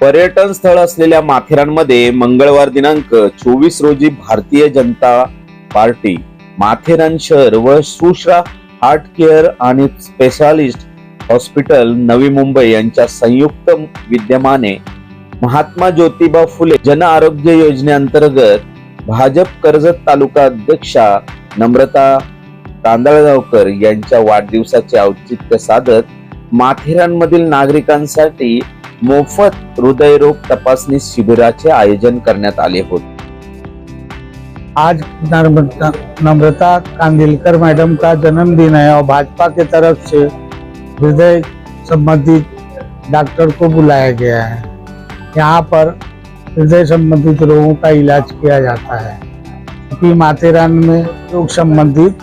पर्यटन स्थळ असलेल्या माथेरानमध्ये मंगळवार दिनांक चोवीस रोजी भारतीय जनता पार्टी माथेरान शहर व सुश्रा हार्ट केअर आणि स्पेशालिस्ट हॉस्पिटल नवी मुंबई यांच्या संयुक्त विद्यमाने महात्मा ज्योतिबा फुले जन आरोग्य योजनेअंतर्गत भाजप कर्जत तालुका अध्यक्षा नम्रता तांदळगावकर यांच्या वाढदिवसाचे औचित्य साधत माथेरानमधील नागरिकांसाठी मोफत हृदयरोग तपासणी शिबिराचे आयोजन होते. आज नम्रता नम्रता कांदिलकर मैडम का जन्मदिन है और भाजपा की तरफ़ से हृदय संबंधित डॉक्टर को बुलाया गया है. यहाँ पर हृदय संबंधित रोगों का इलाज किया जाता है। क्योंकि माथेरान में रोग संबंधित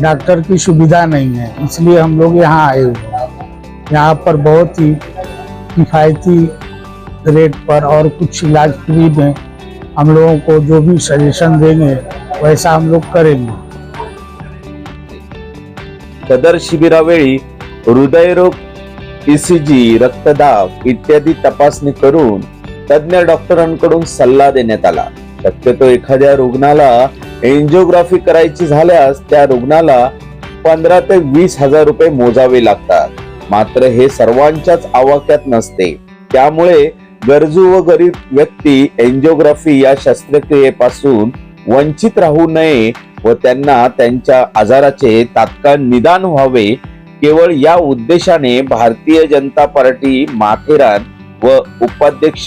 डॉक्टर की सुविधा नहीं है, इसलिए हम लोग यहाँ आए हुए हैं। यहाँ पर बहुत ही किफ़ायती रेट पर और कुछ इलाज फ्री में हम लोगों को जो भी सजेशन देंगे वैसा हम लोग करेंगे। सदर शिबिरावेळी हृदयरोग ईसीजी रक्तदाब इत्यादी तपासणी करून तज्ञ डॉक्टरांकडून सल्ला देण्यात आला. शक्यतो एखाद्या रुग्णाला एन्जिओग्राफी करायची झाल्यास त्या रुग्णाला पंधरा ते वीस हजार रुपये मोजावे लागतात. मात्र हे सर्वांच्याच आवाक्यात नसते. त्यामुळे गरजू व गरीब व्यक्ती एन्जिओग्राफी या शस्त्रक्रियेपासून वंचित राहू नये व त्यांना त्यांच्या आजाराचे तात्काळ निदान व्हावे केवळ या उद्देशाने भारतीय जनता पार्टी माथेरान व उपाध्यक्ष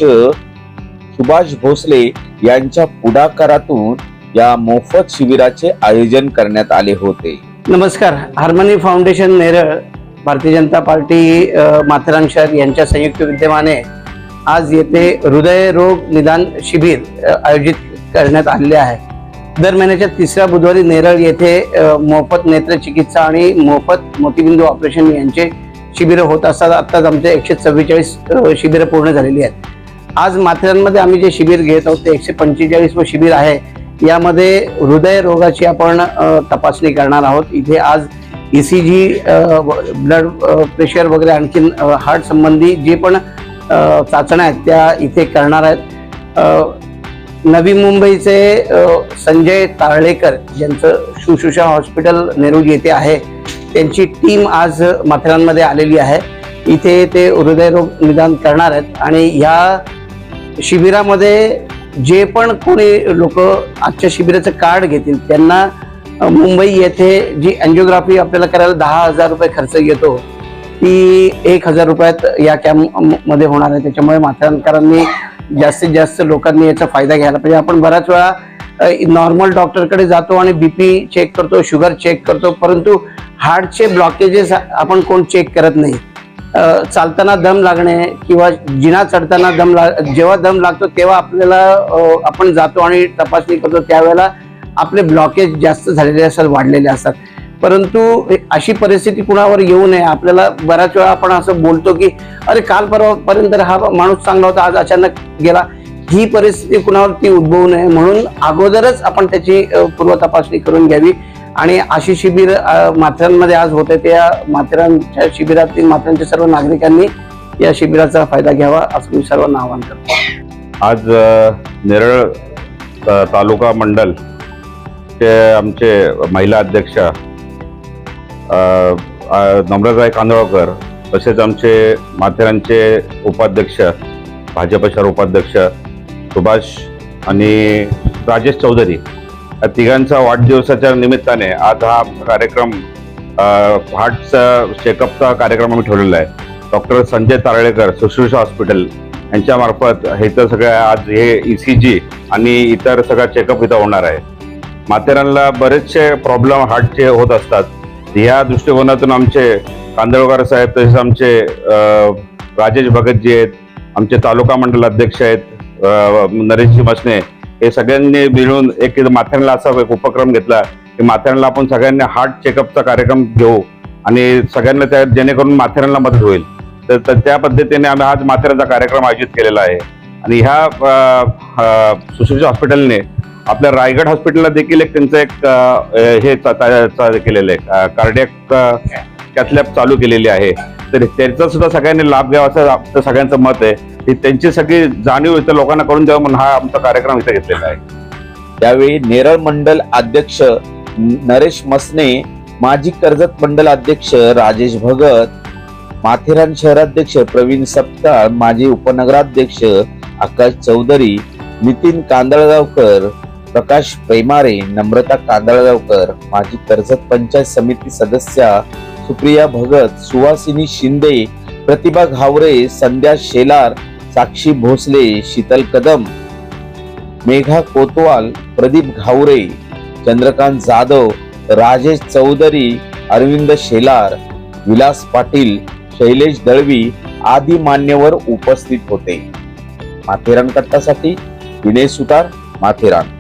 सुभाष भोसले यांच्या पुढाकारातून या मोफत शिबिराचे आयोजन करण्यात आले होते. नमस्कार. Harmony foundation Neral Bharatiya Janata party अ, माथेरान शहर यांच्या संयुक्त विद्यमाने आज येथे हृदयरोग निदान शिबिर आयोजित करण्यात आलेले आहे. दर महिन्याच्या तिसऱ्या बुधवारी नेरळ येथे मोफत नेत्र चिकित्सा आणि मोफत मोतीबिंदू ऑपरेशन यांचे शिबिरं होत असतात. आत्ताच आमचे एकशे चव्वेचाळीस शिबिरं पूर्ण झालेली आहेत. आज माथेरानमध्ये आम्ही जे शिबिर घेत आहोत ते एकशे पंचेचाळीस व शिबिर आहे. यामध्ये हृदय रोगाची आपण तपासणी करणार आहोत. इथे आज E C G blood pressure वगैरे आणखीन हार्ट संबंधी जे पण चाचण्या आहेत त्या इथे करणार आहेत. नवी मुंबईचे संजय ताळेकर ज्यांचं शुश्रूषा हॉस्पिटल नेरूळ येथे आहे त्यांची टीम आज माथेरानमध्ये आलेली आहे. इथे ते हृदयरोग निदान करणार आहेत आणि ह्या शिबिरामध्ये जे पण कोणी लोक आजच्या शिबिराचं कार्ड घेतील त्यांना मुंबई येथे जी अँजिओग्राफी आपल्याला करायला दहा हजार रुपये खर्च येतो ती एक हजार रुपयात या कॅम्पमध्ये होणार आहे. त्याच्यामुळे माथेरानकरांनी जास्तीत जास्त लोकांनी याचा फायदा घ्यायला पाहिजे. आपण बऱ्याच वेळा नॉर्मल डॉक्टरकडे जातो आणि बीपी चेक करतो शुगर चेक करतो परंतु हार्टचे ब्लॉकेजेस आपण कोण चेक करत नाही. चालताना दम लागणे किंवा जिना चढताना दम लाग जेव्हा दम लागतो तेव्हा आपल्याला आपण जातो आणि तपासणी करतो. त्यावेळेला आपले ब्लॉकेज जास्त झालेले असतात वाढलेले असतात. परंतु अशी परिस्थिती कुणावर येऊ नये. आपल्याला बऱ्याच वेळा आपण असं बोलतो की अरे काल परवापर्यंत हा माणूस चांगला होता आज अचानक गेला. ही परिस्थिती कुणावरती उद्भवू नये म्हणून अगोदरच आपण त्याची पूर्वतपासणी पूर्व तपासणी करून घ्यावी. आणि अशी शिबिर माथेरांमध्ये आज होते त्या माथेरांच्या शिबिरातील माथेरांच्या सर्व नागरिकांनी या शिबिराचा फायदा घ्यावा असं मी सर्वांना आवाहन करतो. आज नेरळ तालुका मंडल चे आमचे महिला अध्यक्ष अ, नम्रताई कांदळकर तसेच आमचे माथेरानचे उपाध्यक्ष भाजप शहर उपाध्यक्ष सुभाष आणि राजेश चौधरी या तिघांचा वाढदिवसाच्या निमित्ताने आज हा कार्यक्रम हार्टचा चेकअपचा कार्यक्रम आम्ही ठेवलेला आहे. डॉक्टर संजय तारळेकर सुश्रूषा हॉस्पिटल यांच्यामार्फत हे तर सगळं आज हे ई सी जी आणि इतर सगळं चेकअप इथं होणार आहे. माथेरानला बरेचसे प्रॉब्लेम हार्टचे होत असतात. ह्या दृष्टिकोनातून आमचे कांदळकर साहेब तसेच आमचे राजेश भगतजी आहेत आमचे तालुका मंडल अध्यक्ष आहेत नरेशजी मसने हे सगळ्यांनी मिळून एक माथेरानला असा एक उपक्रम घेतला की माथेरानला आपण सगळ्यांनी हार्ट चेकअपचा कार्यक्रम घेऊ आणि सगळ्यांना त्या जेणेकरून माथेरानला मदत होईल. तर तर त्या पद्धतीने आम्ही आज माथेरानचा कार्यक्रम आयोजित केलेला आहे. आणि ह्या अ, हॉस्पिटलने आपल्या रायगड हॉस्पिटलला देखील एक त्यांचं एक हे केलेलं आहे कार्डियक कॅथलॅब चालू केलेली आहे. तर त्याचा सुद्धा सगळ्यांनी लाभ घ्यावा असं सगळ्यांचं मत आहे. की त्यांची सगळी जाणीव इथं लोकांना करून द्यावं म्हणून हा आमचा कार्यक्रम इथे घेतलेला आहे. त्यावेळी नेरळ मंडल अध्यक्ष नरेश मसने माजी कर्जत मंडल अध्यक्ष राजेश भगत माथेरान शहराध्यक्ष प्रवीण सपकाळ माजी उपनगराध्यक्ष आकाश चौधरी नितीन कांदळगावकर प्रकाश पैमारे नम्रता कांदळगावकर माजी कर्जत पंचायत समिती सदस्या सुप्रिया भगत सुवासिनी शिंदे प्रतिभा घावरे संध्या शेलार साक्षी भोसले शीतल कदम मेघा कोतवाल प्रदीप घावरे चंद्रकांत जाधव राजेश चौधरी अरविंद शेलार विलास पाटील शैलेश दळवी आदी मान्यवर उपस्थित होते. माथेरान कट्टासाठी विनय सुतार माथेरान.